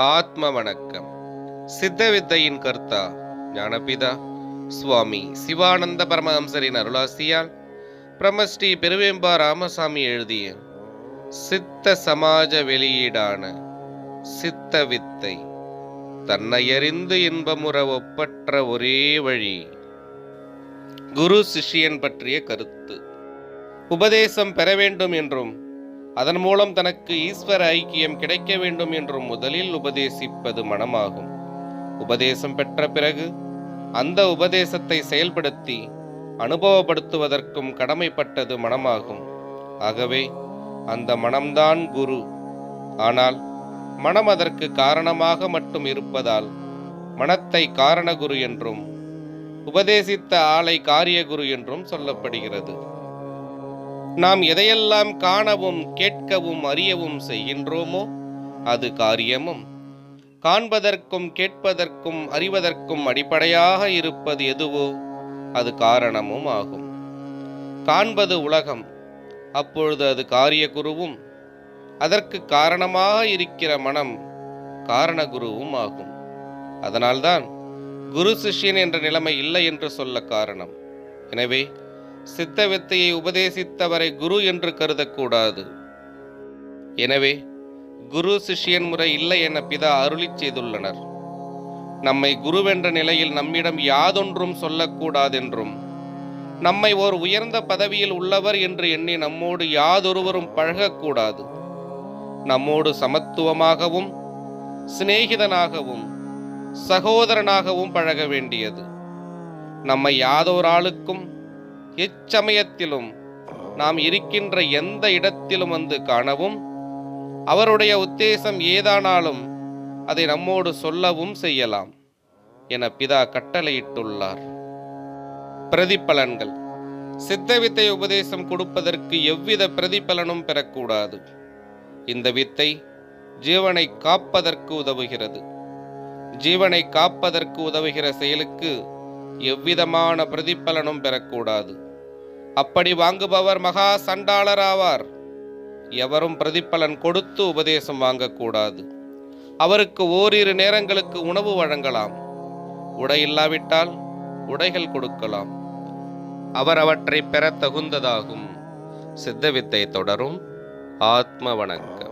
ஆத்ம வணக்கம் சித்த வித்தையின் கர்த்தா ஞானபிதா சுவாமி சிவானந்த பரமஹம்சரின் அருளாசியால் பிரம்மஸ்ரீ பெருவேம்பா ராமசாமி எழுதிய சித்த சமாஜ வெளியீடான சித்த வித்தை தன்னையறிந்து இன்பமுற ஒப்பற்ற ஒரே வழி குரு சிஷ்யன் பற்றிய கருத்து. உபதேசம் பெற வேண்டும் என்றும் அதன் மூலம் தனக்கு ஈஸ்வர ஐக்கியம் கிடைக்க வேண்டும் என்றும் முதலில் உபதேசிப்பது மனமாகும். உபதேசம் பெற்ற பிறகு அந்த உபதேசத்தை செயல்படுத்தி அனுபவப்படுத்துவதற்கும் கடமைப்பட்டது மனமாகும். ஆகவே அந்த மனம்தான் குரு. ஆனால் மனம் அதற்கு காரணமாக மட்டும் இருப்பதால் மனத்தை காரணகுரு என்றும் உபதேசித்த ஆளை காரியகுரு என்றும் சொல்லப்படுகிறது. நாம் எதையெல்லாம் காணவும் கேட்கவும் அறியவும் செய்கின்றோமோ அது காரியமும். காண்பதற்கும் கேட்பதற்கும் அறிவதற்கும் அடிப்படையாக இருப்பது எதுவோ அது காரணமும் ஆகும். காண்பது உலகம் அப்பொழுது அது காரியகுருவும் அதற்கு காரணமாக இருக்கிற மனம் காரணகுருவும் ஆகும். அதனால்தான் குரு சிஷ்யன் என்ற நிலைமை இல்லை என்று சொல்ல காரணம். எனவே சித்த வித்தையை உபதேசித்தவரை குரு என்று கருதக்கூடாது. எனவே குரு சிஷ்யன் முறை இல்லை என பிதா அருளிச் செய்துள்ளனர். நம்மை குருவென்ற நிலையில் நம்மிடம் யாதொன்றும் சொல்லக்கூடாதென்றும் நம்மை ஓர் உயர்ந்த பதவியில் உள்ளவர் என்று எண்ணி நம்மோடு யாதொருவரும் பழகக்கூடாது. நம்மோடு சமத்துவமாகவும் சிநேகிதனாகவும் சகோதரனாகவும் பழக வேண்டியது. நம்மை யாதோர் ஆளுக்கும் எச்சமயத்திலும் நாம் இருக்கின்ற எந்த இடத்திலும் வந்து காணவும் அவருடைய உத்தேசம் ஏதானாலும் அதை நம்மோடு சொல்லவும் செய்யலாம் என பிதா கட்டளையிட்டுள்ளார். பிரதிபலன்கள். சித்த வித்தை உபதேசம் கொடுப்பதற்கு எவ்வித பிரதிபலனும் பெறக்கூடாது. இந்த வித்தை ஜீவனை காப்பதற்கு உதவுகிறது. ஜீவனை காப்பதற்கு உதவுகிற செயலுக்கு எவ்விதமான பிரதிபலனும் பெறக்கூடாது. அப்படி வாங்குபவர் மகா சண்டாளர் ஆவார் எவரும் பிரதிபலன் கொடுத்து உபதேசம் வாங்கக்கூடாது. அவருக்கு ஓரிரு நேரங்களுக்கு உணவு வழங்கலாம். உடை இல்லாவிட்டால் உடைகள் கொடுக்கலாம். அவர் அவற்றை பெற தகுந்ததாகும். சித்தவித்தை தொடரும். ஆத்ம வணக்கம்.